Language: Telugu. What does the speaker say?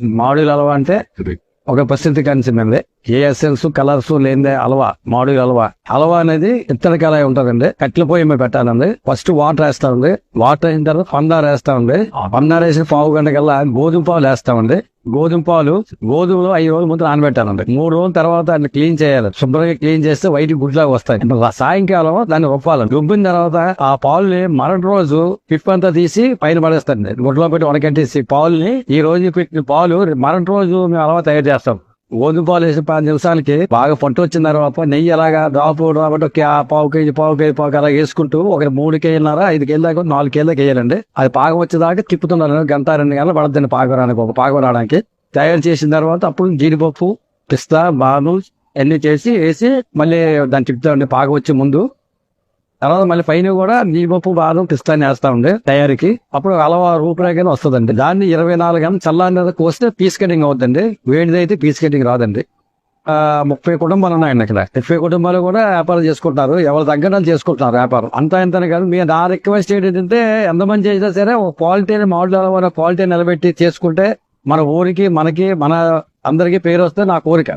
మామిడి హల్వా అంటే ఒక ప్రసిద్ధి కంచిందండి ఏ ఎసెన్స్ కలర్స్ లేనిదే హల్వా మామిడి హల్వా హల్వా అనేది ఇత్తడి కళాయి ఉంటదండి. కట్టెల పొయ్యి మీద పెట్టాలండి. ఫస్ట్ వాటర్ వేస్తామండి. వాటర్ అయిన తర్వాత పందారు వేస్తామండి పందారు వేసి పావు గంట కల్లా గోధుమ పాలు వేస్తామండి. గోధుమ పాలు గోధుమలు ఐదు రోజుల ముందు నానబెట్టాలండి. మూడు రోజుల తర్వాత దాన్ని క్లీన్ చేయాలి. శుభ్రంగా క్లీన్ చేస్తే వైట్ గుడ్లాగా వస్తాయి. సాయంకాలం దాన్ని ఒప్పాలి రుబ్బిన తర్వాత ఆ పాలుని మరొక రోజు పిప్ అంతా తీసి పైన పడేస్తాండి గుడ్లో పెట్టి వడకట్టేసి పాలుని ఈ రోజు పెట్టిన పాలు మరొక రోజు మేము అలవా తయారు చేస్తాం. గోధుమ పాలు వేసి పది నిమిషాలకి బాగా పంట వచ్చిన తర్వాత నెయ్యి ఎలాగా దాపు కాబట్టి ఒక పావు కేజీ పావు కేజీ పావు అలా వేసుకుంటూ ఒక మూడు కేజీలన్నర ఐదు కేజీ దాకా నాలుగు కేజీ దాకా వేయాలండి. అది పాకం వచ్చేదాకా తిప్పుతున్నారు. గంట రెండు గంటలు పడద్దండి పాకం రానికి ఒక పాకం రావడానికి. తయారు చేసిన తర్వాత అప్పుడు జీడిపప్పు పిస్తా బాను అన్ని చేసి వేసి మళ్ళీ దాన్ని తిప్పుతామండి. పాకం వచ్చే ముందు తర్వాత మళ్ళీ పైన కూడా జీడిపప్పు బాదం పిస్తాన్ని వేస్తా ఉండే తయారీకి. అప్పుడు అలవా రూపురేఖలు వస్తుందండి. దాన్ని ఇరవై నాలుగు గంటలు చల్లారి కోస్తే పీస్ కటింగ్ అవుతుందండి. వేడిదైతే పీస్ కటింగ్ రాదండి. ముప్పై కుటుంబాలు ఉన్నాయండి ఇక్కడ ముప్పై కుటుంబాలు కూడా వ్యాపారం చేసుకుంటున్నారు ఎవరి దగ్గర చేసుకుంటున్నారు వ్యాపారం. అంతా ఎంతనే కాదు. మీ నా రిక్వెస్ట్ ఏంటంటే ఎంతమంది చేసినా సరే ఒక క్వాలిటీని మోడల్ క్వాలిటీ నిలబెట్టి చేసుకుంటే మన ఊరికి మనకి మన అందరికీ పేరు వస్తే నా కోరిక.